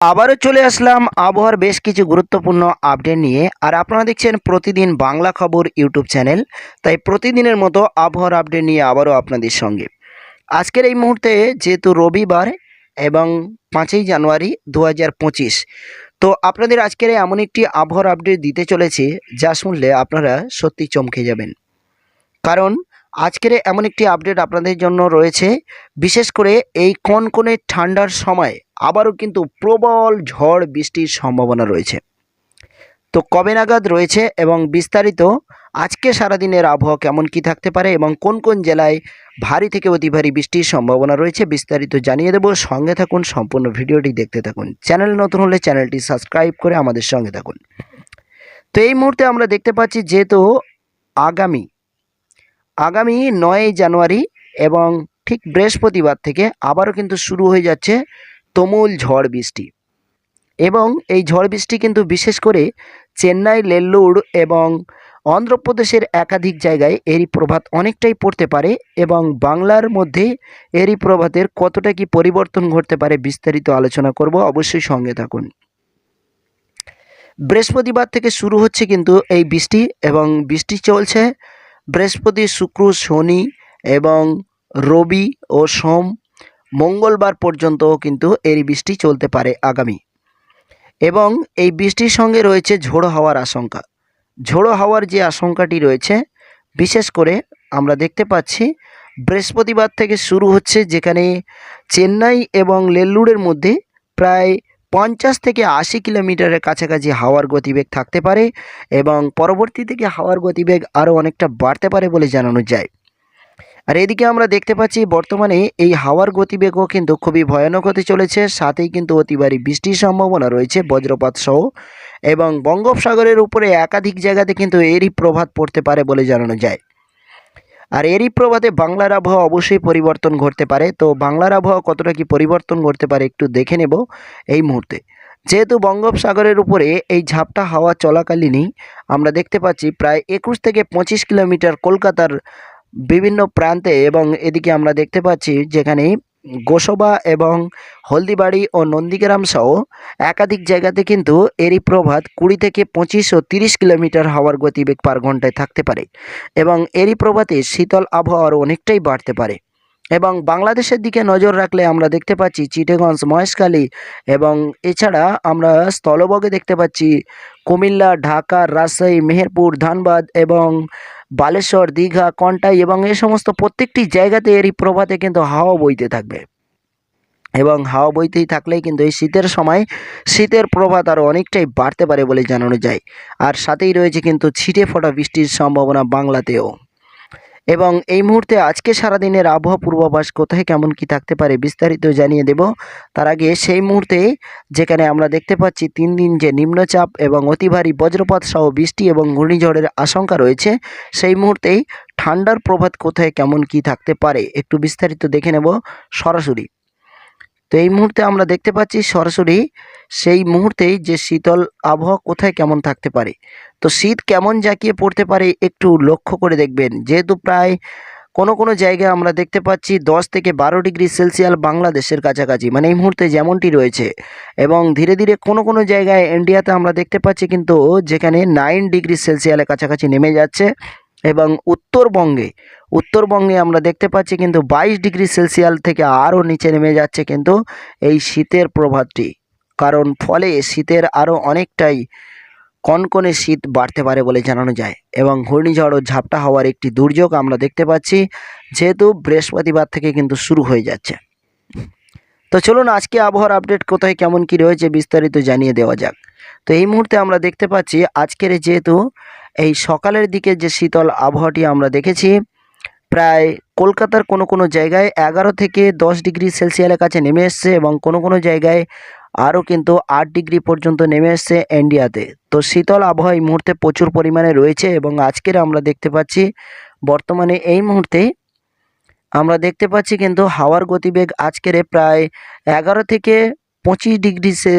আবারও চলে আসলাম। আবহাওয়ার বেশ কিছু গুরুত্বপূর্ণ আপডেট নিয়ে। আর আপনারা দেখছেন প্রতিদিন বাংলা খবর ইউটিউব চ্যানেল। তাই প্রতিদিনের মতো আবহাওয়ার আপডেট নিয়ে আবারও আপনাদের সঙ্গে। আজকের এই মুহূর্তে যেহেতু রবিবার এবং পাঁচই জানুয়ারি দু হাজার পঁচিশ, তো আপনাদের আজকের এমন একটি আবহাওয়ার আপডেট দিতে চলেছে, যা শুনলে আপনারা সত্যি চমকে যাবেন। কারণ আজকের এমন একটি আপডেট আপনাদের জন্য রয়েছে। বিশেষ করে এই কনকনে ঠান্ডার সময় আবারও কিন্তু প্রবল ঝড় বৃষ্টির সম্ভাবনা রয়েছে। তো কবে নাগাদ রয়েছে এবং বিস্তারিত আজকে সারাদিনের আবহাওয়া কেমন কি থাকতে পারে এবং কোন কোন জেলায় ভারী থেকে অতি ভারী বৃষ্টির সম্ভাবনা রয়েছে বিস্তারিত জানিয়ে দেবো। সঙ্গে থাকুন, সম্পূর্ণ ভিডিওটি দেখতে থাকুন। চ্যানেল নতুন হলে চ্যানেলটি সাবস্ক্রাইব করে আমাদের সঙ্গে থাকুন। তো এই মুহূর্তে আমরা দেখতে পাচ্ছি যেহেতু আগামী আগামী নয় জানুয়ারি এবং ঠিক বৃহস্পতিবার থেকে আবারও কিন্তু শুরু হয়ে যাচ্ছে তুমুল ঝড় বৃষ্টি। এবং এই ঝড় বৃষ্টি কিন্তু বিশেষ করে চেন্নাই নেল্লুর এবং অন্ধ্রপ্রদেশের একাধিক জায়গায় এরই প্রভাত অনেকটাই পড়তে পারে এবং বাংলার মধ্যে এরই প্রভাতের কতটা কি পরিবর্তন ঘটতে পারে বিস্তারিত আলোচনা করব, অবশ্যই সঙ্গে থাকুন। বৃহস্পতিবার থেকে শুরু হচ্ছে কিন্তু এই বৃষ্টি এবং বৃষ্টি চলছে। বৃহস্পতি, শুক্র, শনি এবং রবি ও সোম মঙ্গলবার পর্যন্ত কিন্তু এর বৃষ্টি চলতে পারে আগামী। এবং এই বৃষ্টির সঙ্গে রয়েছে ঝোড়ো হওয়ার আশঙ্কা। ঝোড়ো হওয়ার যে আশঙ্কাটি রয়েছে, বিশেষ করে আমরা দেখতে পাচ্ছি বৃহস্পতিবার থেকে শুরু হচ্ছে যেখানে চেন্নাই এবং নেল্লুরের মধ্যে প্রায় পঞ্চাশ থেকে আশি কিলোমিটারের কাছাকাছি হাওয়ার গতিবেগ থাকতে পারে এবং পরবর্তী থেকে হাওয়ার গতিবেগ আরও অনেকটা বাড়তে পারে বলে জানানো যায়। আর এদিকে আমরা দেখতে পাচ্ছি বর্তমানে এই হাওয়ার গতিবেগও কিন্তু খুবই ভয়ানক হতে চলেছে। সাথেই কিন্তু অতিবারী বৃষ্টির সম্ভাবনা রয়েছে বজ্রপাত সহ এবং বঙ্গোপসাগরের উপরে একাধিক জায়গাতে কিন্তু এরই প্রভাব পড়তে পারে বলে জানানো যায়। আর এরই প্রভাতে বাংলার আবহাওয়া অবশ্যই পরিবর্তন ঘটতে পারে। তো বাংলার আবহাওয়া কতটা কি পরিবর্তন ঘটতে পারে একটু দেখে নেব এই মুহূর্তে। যেহেতু বঙ্গোপসাগরের উপরে এই ঝাপটা হাওয়া চলাকালীনই আমরা দেখতে পাচ্ছি প্রায় একুশ থেকে পঁচিশ কিলোমিটার কলকাতার বিভিন্ন প্রান্তে এবং এদিকে আমরা দেখতে পাচ্ছি যেখানে গোসবা এবং হলদিবাড়ি ও নন্দীগ্রাম সহ একাধিক জায়গাতে কিন্তু এরই প্রভাত কুড়ি থেকে পঁচিশ ও তিরিশ কিলোমিটার হওয়ার গতিবেগ পার ঘন্টায় থাকতে পারে এবং এরই প্রভাতে শীতল আবহাওয়ার অনেকটাই বাড়তে পারে। এবং বাংলাদেশের দিকে নজর রাখলে আমরা দেখতে পাচ্ছি চিটেগঞ্জ, মহেশখালী এবং এছাড়া আমরা স্থলবগে দেখতে পাচ্ছি কুমিল্লা, ঢাকা, রাজশাহী, মেহেরপুর, ধানবাদ এবং বালেশ্বর, দীঘা, কন্টাই এবং এ সমস্ত প্রত্যেকটি জায়গাতে এরই প্রভাতে কিন্তু হাওয়া বইতে থাকবে। এবং হাওয়া বইতেই থাকলেই কিন্তু এই শীতের সময় শীতের প্রভাত আরও অনেকটাই বাড়তে পারে বলে জানানো যায়। আর সাথেই রয়েছে কিন্তু ছিটে ফোটা বৃষ্টির সম্ভাবনা বাংলাতেও। এবং এই মুহূর্তে আজকে সারাদিনের আবহাওয়া পূর্বাভাস কোথায়, কেমন কি থাকতে পারে বিস্তারিত জানিয়ে দেব। তার আগে সেই মুহূর্তে যেখানে আমরা দেখতে পাচ্ছি তিন দিন যে নিম্নচাপ এবং অতি ভারী বজ্রপাত সহ বৃষ্টি এবং ঘূর্ণিঝড়ের আশঙ্কা রয়েছে, সেই মুহূর্তেই ঠান্ডার প্রভাত কোথায়, কেমন কি থাকতে পারে, একটু বিস্তারিত দেখে নেব সরাসরি। তো এই মুহূর্তে আমরা দেখতে পাচ্ছি সরাসরি সেই মুহূর্তেই যে শীতল আবহাওয়া কোথায় কেমন থাকতে পারে। তো শীত কেমন জাঁকিয়ে পড়তে পারে একটু লক্ষ্য করে দেখবেন। যেহেতু প্রায় কোনো কোনো জায়গায় আমরা দেখতে পাচ্ছি দশ থেকে বারো ডিগ্রি সেলসিয়াল বাংলাদেশের কাছাকাছি মানে এই মুহূর্তে যেমনটি রয়েছে। এবং ধীরে ধীরে কোনো কোনো জায়গায় ইন্ডিয়াতে আমরা দেখতে পাচ্ছি কিন্তু যেখানে নাইন ডিগ্রি সেলসিয়ালের কাছাকাছি নেমে যাচ্ছে। এবং উত্তরবঙ্গে উত্তরবঙ্গে আমরা দেখতে পাচ্ছি কিন্তু বাইশ ডিগ্রি সেলসিয়াল থেকে আরও নিচে নেমে যাচ্ছে কিন্তু এই শীতের প্রভাবটি। কারণ ফলে শীতের আরও অনেকটাই কনকনে শীত বাড়তে পারে বলে জানানো যায় এবং ঘূর্ণিঝড় ও ঝাপটা হওয়ার একটি দুর্যোগ আমরা দেখতে পাচ্ছি, যেহেতু বৃহস্পতিবার থেকে কিন্তু শুরু হয়ে যাচ্ছে। তো চলুন আজকে আবহাওয়ার আপডেট কোথায়, কেমন কি রয়েছে বিস্তারিত জানিয়ে দেওয়া যাক। তো এই মুহূর্তে আমরা দেখতে পাচ্ছি আজকের যেহেতু এই সকালের দিকে যে শীতল আবহাওয়াটি আমরা দেখেছি, প্রায় কলকাতার কোনো কোনো জায়গায় এগারো থেকে দশ ডিগ্রি সেলসিয়ালের কাছে নেমে এসছে এবং কোনো কোনো জায়গায় আরও কিন্তু আট ডিগ্রি পর্যন্ত নেমে এসছে ইন্ডিয়াতে। তো শীতল আবহাওয়া এই মুহূর্তে প্রচুর পরিমাণে রয়েছে এবং আজকের আমরা দেখতে পাচ্ছি, বর্তমানে এই মুহূর্তে আমরা দেখতে পাচ্ছি কিন্তু হাওয়ার গতিবেগ আজকের প্রায় এগারো থেকে পঁচিশ ডিগ্রি সে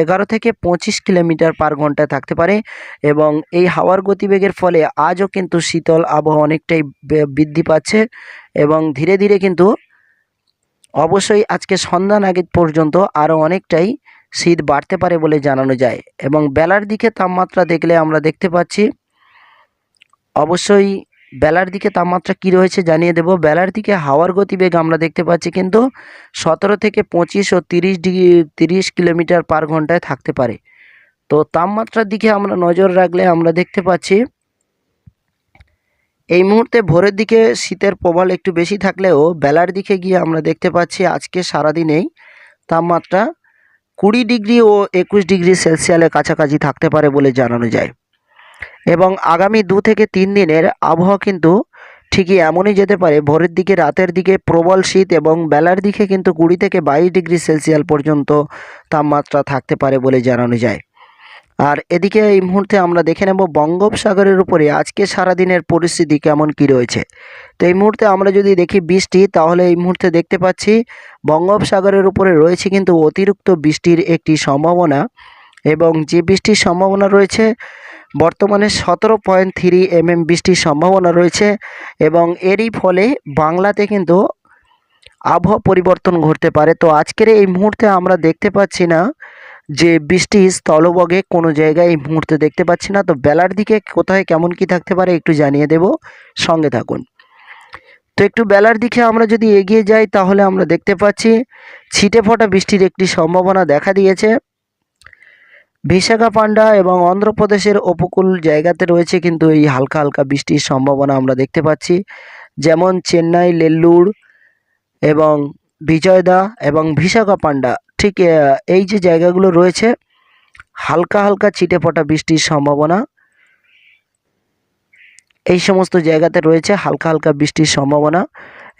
এগারো থেকে পঁচিশ কিলোমিটার পার ঘন্টায় থাকতে পারে এবং এই হাওয়ার গতিবেগের ফলে আজও কিন্তু শীতল আবহাওয়া অনেকটাই বৃদ্ধি পাচ্ছে এবং ধীরে ধীরে কিন্তু অবশ্যই আজকে সন্ধ্যা নাগিদ পর্যন্ত আরও অনেকটাই শীত বাড়তে পারে বলে জানানো যায় এবং বেলার দিকে তাপমাত্রা দেখলে আমরা দেখতে পাচ্ছি অবশ্যই বেলার দিকে তাপমাত্রা কী রয়েছে জানিয়ে দেব। বেলার দিকে হাওয়ার গতিবেগ আমরা দেখতে পাচ্ছি কিন্তু সতেরো থেকে পঁচিশ ও তিরিশ ডিগ্রি, তিরিশ কিলোমিটার পার ঘন্টায় থাকতে পারে। তো তাপমাত্রার দিকে আমরা নজর রাখলে আমরা দেখতে পাচ্ছি, এই মুহূর্তে ভোরের দিকে শীতের প্রবল একটু বেশি থাকলেও বেলার দিকে গিয়ে আমরা দেখতে পাচ্ছি আজকে সারাদিনেই তাপমাত্রা কুড়ি ডিগ্রি ও একুশ ডিগ্রি সেলসিয়ালের কাছাকাছি থাকতে পারে বলে জানানো যায়। এবং আগামী দু থেকে তিন দিনের আবহাওয়া কিন্তু ঠিকই এমনই যেতে পারে। ভোরের দিকে, রাতের দিকে প্রবল শীত এবং বেলার দিকে কিন্তু কুড়ি থেকে বাইশ ডিগ্রি সেলসিয়াল পর্যন্ত তাপমাত্রা থাকতে পারে বলে জানানো যায়। আর এদিকে এই মুহূর্তে আমরা দেখে নেব বঙ্গোপসাগরের উপরে আজকে সারাদিনের পরিস্থিতি কেমন কি রয়েছে। তো এই মুহূর্তে আমরা যদি দেখি বৃষ্টি, তাহলে এই মুহূর্তে দেখতে পাচ্ছি বঙ্গোপসাগরের উপরে রয়েছে কিন্তু অতিরিক্ত বৃষ্টির একটি সম্ভাবনা এবং যে বৃষ্টির সম্ভাবনা রয়েছে বর্তমানে সতেরো পয়েন্ট থ্রি এমএম বৃষ্টির সম্ভাবনা রয়েছে এবং এরই ফলে বাংলাতে কিন্তু আবহাওয়া পরিবর্তন ঘটতে পারে। তো আজকের এই মুহূর্তে আমরা দেখতে পাচ্ছি না যে বৃষ্টি স্থলবগে কোনো জায়গায় এই মুহূর্তে দেখতে পাচ্ছি না। তো বেলার দিকে কোথায় কেমন কি থাকতে পারে একটু জানিয়ে দেব। সঙ্গে থাকুন। তো একটু বেলার দিকে আমরা যদি এগিয়ে যাই তাহলে আমরা দেখতে পাচ্ছি ছিটে ফোটা বৃষ্টির একটি সম্ভাবনা দেখা দিয়েছে। বিশাখাপান্ডা এবং অন্ধ্রপ্রদেশের উপকূল জায়গাতে রয়েছে কিন্তু এই হালকা হালকা বৃষ্টির সম্ভাবনা আমরা দেখতে পাচ্ছি। যেমন চেন্নাই নেল্লুর এবং বিজয়দা এবং বিশাখাপান্ডা ঠিক এই যে জায়গাগুলো রয়েছে, হালকা হালকা ছিটে ফোটা বৃষ্টির সম্ভাবনা এই সমস্ত জায়গাতে রয়েছে, হালকা হালকা বৃষ্টির সম্ভাবনা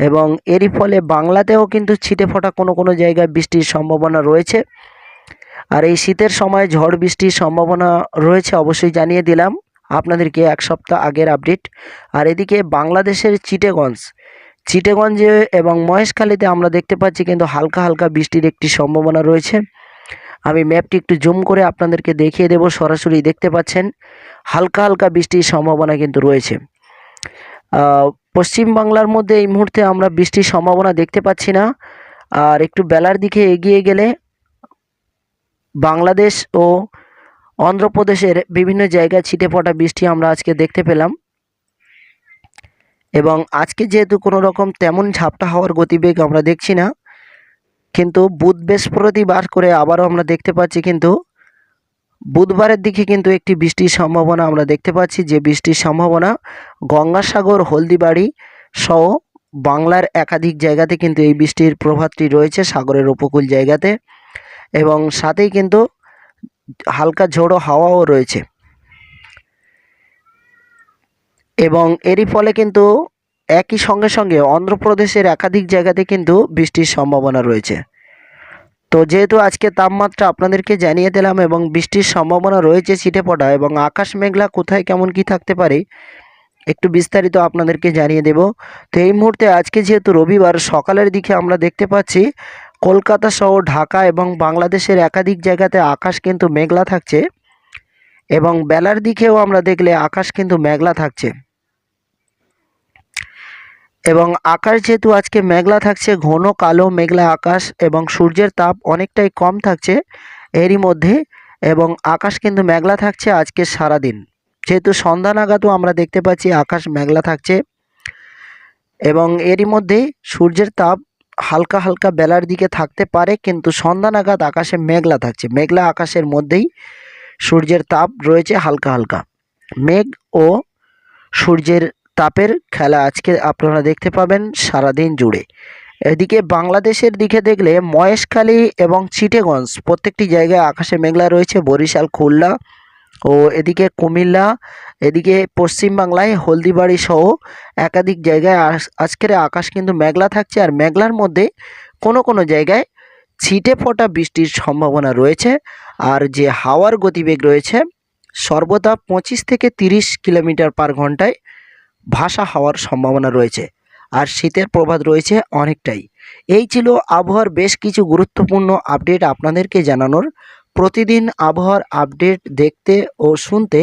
এবং এরই ফলে বাংলাতেও কিন্তু ছিটে ফোটা কোনো কোনো জায়গায় বৃষ্টির সম্ভাবনা রয়েছে। আর এই শীতের সময় ঝড় বৃষ্টির সম্ভাবনা রয়েছে অবশ্যই জানিয়ে দিলাম। আপনাদেরকে এক সপ্তাহ আগের আপডেট আর এদিকে বাংলাদেশের চিটেগঞ্জ। চিটেগঞ্জে এবং মহেশখালীতে আমরা দেখতে পাচ্ছি কিন্তু হালকা হালকা বৃষ্টির একটি সম্ভাবনা রয়েছে। আমি ম্যাপটি একটু জুম করে আপনাদেরকে দেখিয়ে দেব। সরাসরি দেখতে পাচ্ছেন, হালকা হালকা বৃষ্টির সম্ভাবনা কিন্তু রয়েছে। পশ্চিম বাংলার মধ্যে এই মুহূর্তে আমরা বৃষ্টির সম্ভাবনা দেখতে পাচ্ছি না। আর একটু বেলার দিকে এগিয়ে গেলে বাংলাদেশ ও অন্ধ্রপ্রদেশের বিভিন্ন জায়গায় ছিটে ফোটা বৃষ্টি আমরা আজকে দেখতে পেলাম। এবং আজকে যেহেতু কোনো রকম তেমন ঝাপটা হওয়ার গতিবেগ আমরা দেখছি না, কিন্তু বুধ বৃহস্পতিবার করে আবারও আমরা দেখতে পাচ্ছি কিন্তু বুধবারের দিকে কিন্তু একটি বৃষ্টির সম্ভাবনা আমরা দেখতে পাচ্ছি। যে বৃষ্টির সম্ভাবনা গঙ্গাসাগর, হলদিবাড়ি সহ বাংলার একাধিক জায়গাতে কিন্তু এই বৃষ্টির প্রভাবটি রয়েছে সাগরের উপকূল জায়গাতে। এবং সাথেই কিন্তু হালকা ঝোড়ো হাওয়াও রয়েছে। এবং এরই ফলে কিন্তু একই সঙ্গে সঙ্গে অন্ধ্রপ্রদেশের একাধিক জায়গাতে কিন্তু বৃষ্টির সম্ভাবনা রয়েছে। তো যেহেতু আজকে তাপমাত্রা আপনাদেরকে জানিয়ে দিলাম এবং বৃষ্টির সম্ভাবনা রয়েছে ছিটে পড়া এবং আকাশ মেঘলা, কোথায় কেমন কি থাকতে পারে, একটু বিস্তারিত আপনাদেরকে জানিয়ে দেব। তো এই মুহূর্তে আজকে যেহেতু রবিবার, সকালের দিকে আমরা দেখতে পাচ্ছি কলকাতা সহ ঢাকা এবং বাংলাদেশের একাধিক জায়গাতে আকাশ কিন্তু মেঘলা থাকছে এবং বেলার দিকেও আমরা দেখলে আকাশ কিন্তু মেঘলা থাকছে। এবং আকাশ যেহেতু আজকে মেঘলা থাকছে, ঘন কালো মেঘলা আকাশ এবং সূর্যের তাপ অনেকটাই কম থাকছে এরই মধ্যে এবং আকাশ কিন্তু মেঘলা থাকছে আজকে সারাদিন। যেহেতু সন্ধ্যা নাগাদও আমরা দেখতে পাচ্ছি আকাশ মেঘলা থাকছে এবং এরই মধ্যে সূর্যের তাপ হালকা হালকা বেলার দিকে থাকতে পারে, কিন্তু সন্ধ্যা নাগাদ আকাশে মেঘলা থাকছে। মেঘলা আকাশের মধ্যেই সূর্যের তাপ রয়েছে হালকা হালকা। মেঘ ও সূর্যের তাপের খেলা আজকে আপনারা দেখতে পাবেন সারাদিন জুড়ে। এদিকে বাংলাদেশের দিকে দেখলে মহেশখালী এবং চিটেগঞ্জ প্রত্যেকটি জায়গায় আকাশে মেঘলা রয়েছে। বরিশাল, খুলনা ও এদিকে কুমিল্লা, এদিকে পশ্চিমবাংলায় হলদিবাড়ি সহ একাধিক জায়গায় আজ- আজকের আকাশ কিন্তু মেঘলা থাকছে আর মেঘলার মধ্যে কোনো কোনো জায়গায় ছিটে ফোটা বৃষ্টির সম্ভাবনা রয়েছে। আর যে হাওয়ার গতিবেগ রয়েছে, সর্বদা পঁচিশ থেকে তিরিশ কিলোমিটার পার ঘন্টায় ভাষা হওয়ার সম্ভাবনা রয়েছে আর শীতের প্রভাব রয়েছে অনেকটাই। এই ছিল আবহাওয়ার বেশ কিছু গুরুত্বপূর্ণ আপডেট আপনাদেরকে জানানোর প্রতিদিন আবহাওয়ার আপডেট দেখতে ও শুনতে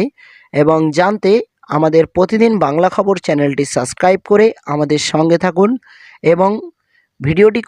এবং জানতে আমাদের প্রতিদিন বাংলা খবর চ্যানেলটি সাবস্ক্রাইব করে আমাদের সঙ্গে থাকুন এবং ভিডিওটি